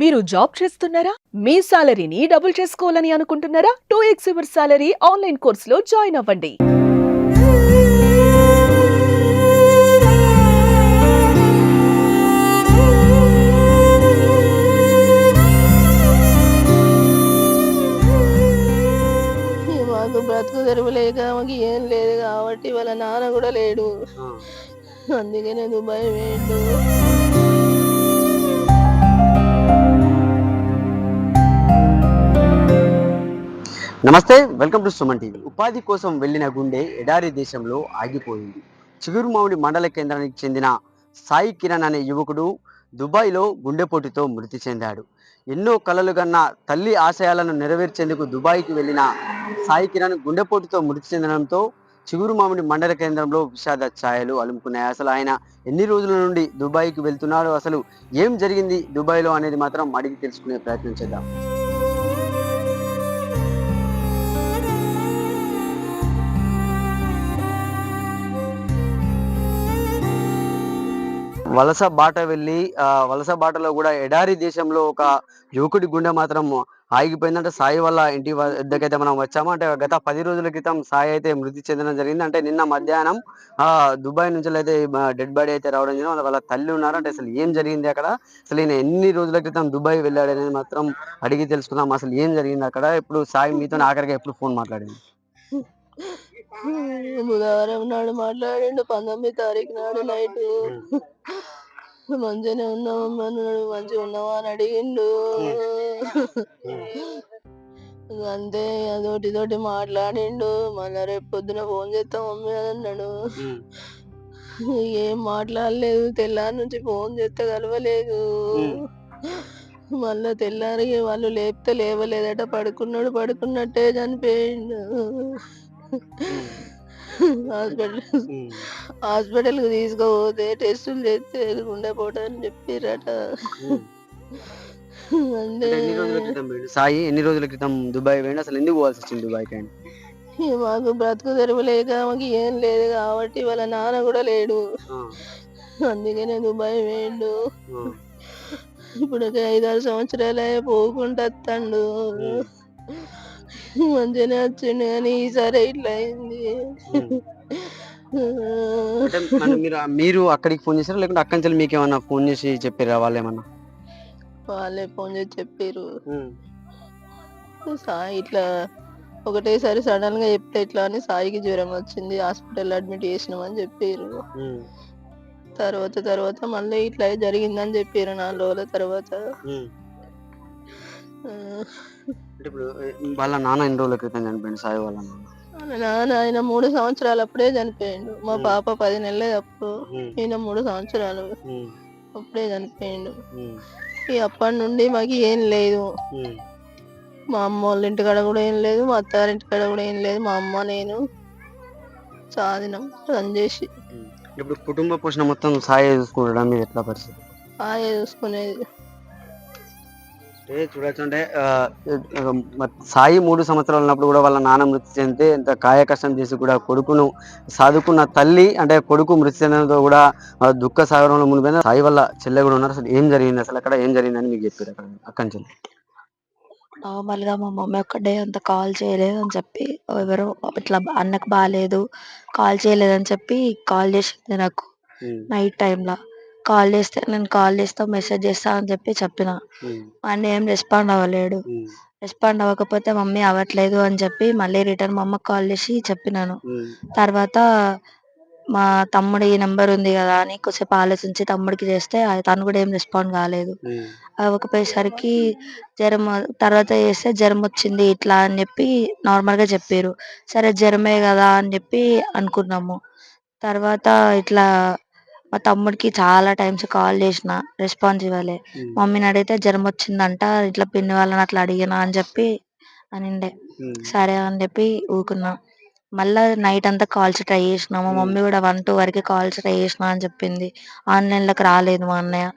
మీరు జాబ్ చేస్తున్నారా? మీ సాలరీని డబుల్ చేసుకోవాలని అనుకుంటున్నారా? Two x your salary online కోర్సులో జాయిన్ అవ్వండి. మాకు బ్రతుకు తెరువు లేక మాకు ఏం లేదు కాబట్టి వాళ్ళ నాన్న కూడా లేడు. అందుకనే దుబాయ్ వేయండు నమస్తే వెల్కమ్ టు సుమన్ టీవీ. ఉపాధి కోసం వెళ్ళిన గుండె ఎడారి దేశంలో ఆగిపోయింది. చిగురుమామిడి మండల కేంద్రానికి చెందిన సాయి కిరణ్ అనే యువకుడు దుబాయ్లో గుండెపోటుతో మృతి చెందాడు. ఎన్నో కలలు కన్న తల్లి ఆశయాలను నెరవేర్చేందుకు దుబాయ్కి వెళ్ళిన సాయి కిరణ్ గుండెపోటుతో మృతి చెందడంతో చిగురుమామిడి మండల కేంద్రంలో విషాద ఛాయలు అలుముకున్నాయి. అసలు ఆయన ఎన్ని రోజుల నుండి దుబాయ్కి వెళ్తున్నాడు? అసలు ఏం జరిగింది దుబాయ్లో అనేది మాత్రం అడిగి తెలుసుకునే ప్రయత్నం చేద్దాం. వలస బాట వెళ్ళి ఆ వలస బాటలో కూడా ఎడారి దేశంలో ఒక యువకుడి గుండె మాత్రం ఆగిపోయిందంటే. సాయి వల్ల ఇంటి వద్దకైతే మనం వచ్చాము. అంటే గత పది రోజుల క్రితం సాయి అయితే మృతి చెందడం జరిగింది. అంటే నిన్న మధ్యాహ్నం ఆ దుబాయ్ నుంచి అయితే డెడ్ బాడీ అయితే రావడం జరిగింది. వాళ్ళ- తల్లి ఉన్నారు. అంటే అసలు ఏం జరిగింది అక్కడ? అసలు ఈయన ఎన్ని రోజుల క్రితం దుబాయ్ వెళ్ళాడు అనేది మాత్రం అడిగి తెలుసుకుందాం. అసలు ఏం జరిగింది అక్కడ? ఇప్పుడు సాయి మీతో ఆఖరిగా ఎప్పుడు ఫోన్ మాట్లాడింది? బుధవారం నాడు మాట్లాడిండు పంతొమ్మిది తారీఖు నాడు నైట్. మంచిగానే ఉన్నామమ్మా అన్నాడు మంచిగా ఉన్నావా అని అడిగిండు. అంతే అదోటి తోటి మాట్లాడిండు. మళ్ళా రేపు పొద్దున ఫోన్ చేస్తాం మమ్మీ అని అన్నాడు. ఏం మాట్లాడలేదు తెల్లారి నుంచి ఫోన్ చేస్తే కలవలేదు. మళ్ళా తెల్లారి వాళ్ళు లేపితే లేవలేదట పడుకున్నాడు పడుకున్నట్టే చనిపోయిండు. హాస్పిటల్కి తీసుకుపోతే టెస్టులు చేస్తే గుండె పోటని చెప్పిరట. అంటే అంటే ఎన్ని రోజుల క్రితం పోయిండు? సాయి ఎన్ని రోజుల క్రితం దుబాయ్ పోయిండు? అసలు ఎందుకు పోవాల్సి వచ్చింది దుబాయ్ మాకు బ్రతుకు తెరువు లేక మాకు ఏం లేదు కాబట్టి వాళ్ళ నాన్న కూడా లేడు. అందుకనే దుబాయ్ వేయండు ఆ, ఇప్పుడు ఒక ఐదారు సంవత్సరాలే పోకుండా వస్తాడు. మంచిగానే వచ్చిండు కానీ ఈసారి ఇట్లా అయింది. అంటే మన మీరు మీరు అక్కడికి ఫోన్ చేశారా? లేకుంటే అక్కడి నుంచి మీకు ఏమన్నా ఫోన్ చేసి చెప్పారా వాళ్ళు ఏమన్నా? వాళ్ళే ఫోన్ చేసి చెప్పారు సాయి ఇట్లా ఒకటేసారి సడన్గా చెప్తే ఇట్లా అని సాయికి జ్వరం వచ్చింది. హాస్పిటల్ అడ్మిట్ చేసినామని చెప్పారు తర్వాత తర్వాత మళ్ళీ ఇట్లా జరిగిందని చెప్పారు నాలుగు రోజుల తర్వాత. అంటే ఇప్పుడు వాళ్ళ నాన్న ఎన్ని రోజుల క్రితం చనిపోయింది సాయి వాళ్ళ నాన్న. వాళ్ళ నాన్న ఆయన మూడు సంవత్సరాలు అప్పుడే చనిపోయిండు. మా. పాప పది నెలలే అప్పుడు ఈయన మూడు సంవత్సరాలు అప్పుడే చనిపోయిండు. ఈ అప్పటి నుండి మాకు ఏం లేదు. మా అమ్మ వాళ్ళ ఇంటికాడ కూడా ఏం లేదు. మా అత్తారింటి కాడ కూడా ఏం లేదు. మా అమ్మ నేను సాధినం రన్ చేసి. ఇప్పుడు కుటుంబ పోషణ మొత్తం సాయి చూసుకుంటాడా? మీరు ఎట్లా పరిస్థితి? బాగా చూసుకునేది. అంటే చూడొచ్చు అంటే ఆ, ఆ, మ- సాయి మూడు సంవత్సరాలు ఉన్నప్పుడు కూడా వాళ్ళ నాన్న మృతి చెందితే ఎంత కాయ కష్టం చేసి కూడా కొడుకును సాదుకున్న తల్లి అంటే కొడుకు మృతి చెందడంతో కూడా దుఃఖ సాగరంలో మునిపోయిన సాయి వల్ల చెల్లె కూడా ఉన్నారు. అసలు ఏం జరిగింది? అసలు అక్కడ ఏం జరిగిందని మీకు చెప్పారు? అక్కడ అక్కడి నుంచి. నార్మల్గా మా మమ్మీ ఒక్కడే అంత కాల్ చేయలేదు అని చెప్పి ఎవరో ఇట్లా అన్నకు బాగాలేదు కాల్ చేయలేదు అని చెప్పి కాల్ చేసింది నాకు నైట్ టైంలో. కాల్ చేస్తే నేను కాల్ చేస్తా మెసేజ్ చేస్తా అని చెప్పి చెప్పిన. అన్న ఏం రెస్పాండ్ అవ్వలేడు. రెస్పాండ్ అవ్వకపోతే మమ్మీ అవ్వట్లేదు అని చెప్పి మళ్ళీ రిటర్న్ మా అమ్మకి కాల్ చేసి చెప్పినాను. తర్వాత మా తమ్ముడి నెంబర్ ఉంది కదా అని కొద్దిసేపు ఆలోచించి తమ్ముడికి చేస్తే తను కూడా ఏం రెస్పాండ్ కాలేదు. అవ్వకపోయేసరికి జ్వరం తర్వాత చేస్తే జ్వరం వచ్చింది ఇట్లా అని చెప్పి నార్మల్గా చెప్పారు సరే జ్వరమే కదా అని చెప్పి అనుకున్నాము. తర్వాత ఇట్లా మా తమ్ముడికి చాలా టైమ్స్ కాల్ చేసిన రెస్పాన్స్ ఇవ్వలే. మమ్మీని అడిగితే జ్వరం వచ్చిందంట ఇట్లా పిన్ని వాళ్ళని అట్లా అడిగినా అని చెప్పి అనిండే. సరే అని చెప్పి ఊకున్నా. మళ్ళా నైట్ అంతా కాల్స్ ట్రై చేసిన. మా. మమ్మీ కూడా వన్ టూ వరకు కాల్స్ ట్రై చేసిన అని చెప్పింది. ఆన్లైన్లోకి రాలేదు మా అన్నయ్య.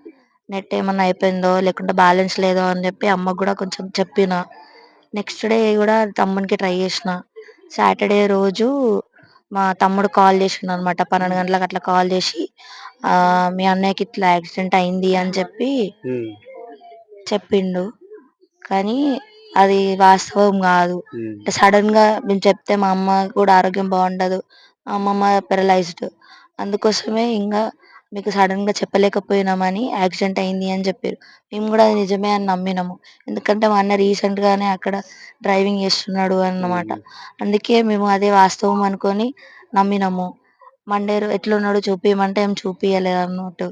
నెట్ ఏమన్నా అయిపోయిందో లేకుంటే బ్యాలెన్స్ లేదో అని చెప్పి అమ్మకు కూడా కొంచెం చెప్పిన. నెక్స్ట్ డే కూడా తమ్మునికి ట్రై చేసిన. సాటర్డే రోజు మా తమ్ముడు కాల్ చేసిండు అనమాట పన్నెండు గంటలకు అట్లా కాల్ చేసి ఆ మీ అన్నయ్యకి ఇట్లా యాక్సిడెంట్ అయింది అని చెప్పి చెప్పిండు. కానీ అది వాస్తవం కాదు. సడన్గా మేము చెప్తే మా అమ్మ కూడా ఆరోగ్యం బాగుండదు. మా అమ్మమ్మ పెరలైజ్డ్. అందుకోసమే ఇంకా మీకు సడన్గా చెప్పలేకపోయినామని యాక్సిడెంట్ అయింది అని చెప్పారు. మేము కూడా అది నిజమే అని నమ్మినాము. ఎందుకంటే మా అన్న రీసెంట్ గానే అక్కడ డ్రైవింగ్ చేస్తున్నాడు అన్నమాట. అందుకే మేము అదే వాస్తవం అనుకొని నమ్మినాము. మండే రో ఎట్లున్నాడు చూపియమంటే ఏం చూపియలేదు అన్నట్టు.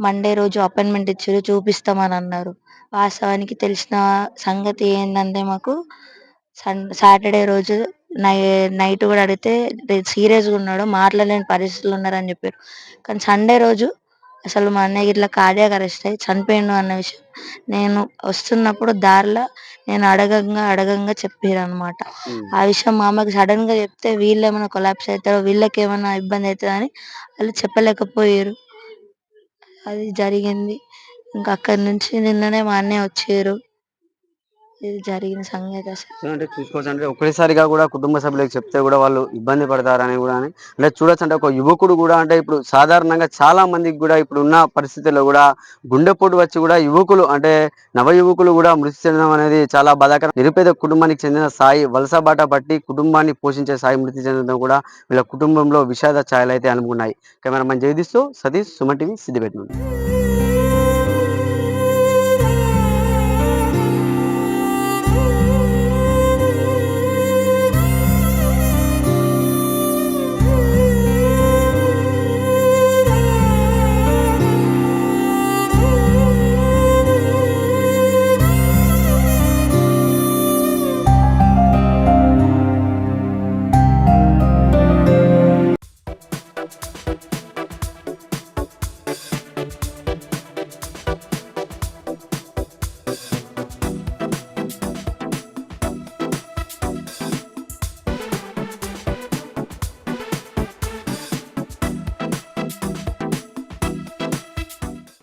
మండే రోజు అపాయింట్మెంట్ ఇచ్చారు చూపిస్తామని అన్నారు. వాస్తవానికి తెలిసిన సంగతి ఏంటంటే మాకు సన్ సాటర్డే రోజు నై నైట్ కూడా అడిగితే సీరియస్గా ఉన్నాడు మాట్లాడలేని పరిస్థితులు ఉన్నారని చెప్పారు. కానీ సండే రోజు అసలు మా అన్నయ్య ఇట్లా కార్డియాక్ అరెస్ట్ అయ్యి చనిపోయిండు అన్న విషయం నేను వస్తున్నప్పుడు దారిలో నేను అడగంగా అడగంగా చెప్పారు అనమాట. ఆ విషయం మా అమ్మకి సడన్గా చెప్తే వీళ్ళు ఏమైనా కొలాప్స్ అవుతారో వీళ్ళకి ఏమైనా ఇబ్బంది అవుతుందని వాళ్ళు చెప్పలేకపోయారు. అది జరిగింది. ఇంకా అక్కడి నుంచి నిన్ననే మా అన్నయ్య వచ్చారు. ఇది జరిగిన సంగతి అసలు. అంటే చూసుకోవచ్చు అంటే ఒకేసారిగా కూడా కుటుంబ సభ్యులకు చెప్తే కూడా వాళ్ళు ఇబ్బంది పడతారని కూడా అని. అంటే చూడొచ్చు అంటే ఒక యువకుడు కూడా అంటే ఇప్పుడు సాధారణంగా చాలా మందికి కూడా ఇప్పుడు ఉన్న పరిస్థితుల్లో కూడా గుండెపోటు వచ్చి కూడా యువకులు అంటే నవ యువకులు కూడా మృతి చెందడం అనేది చాలా బాధాకరం. నిరుపేద కుటుంబానికి చెందిన సాయి వలస బాట పట్టి కుటుంబాన్ని పోషించే సాయి మృతి చెందడం కూడా వీళ్ళ కుటుంబంలో విషాద ఛాయలు అయితే అనుకున్నాయి. కెమెరామెన్ జగదీష్తో సతీష్ సుమన్ టీవీ సిద్ధిపేట నుండి.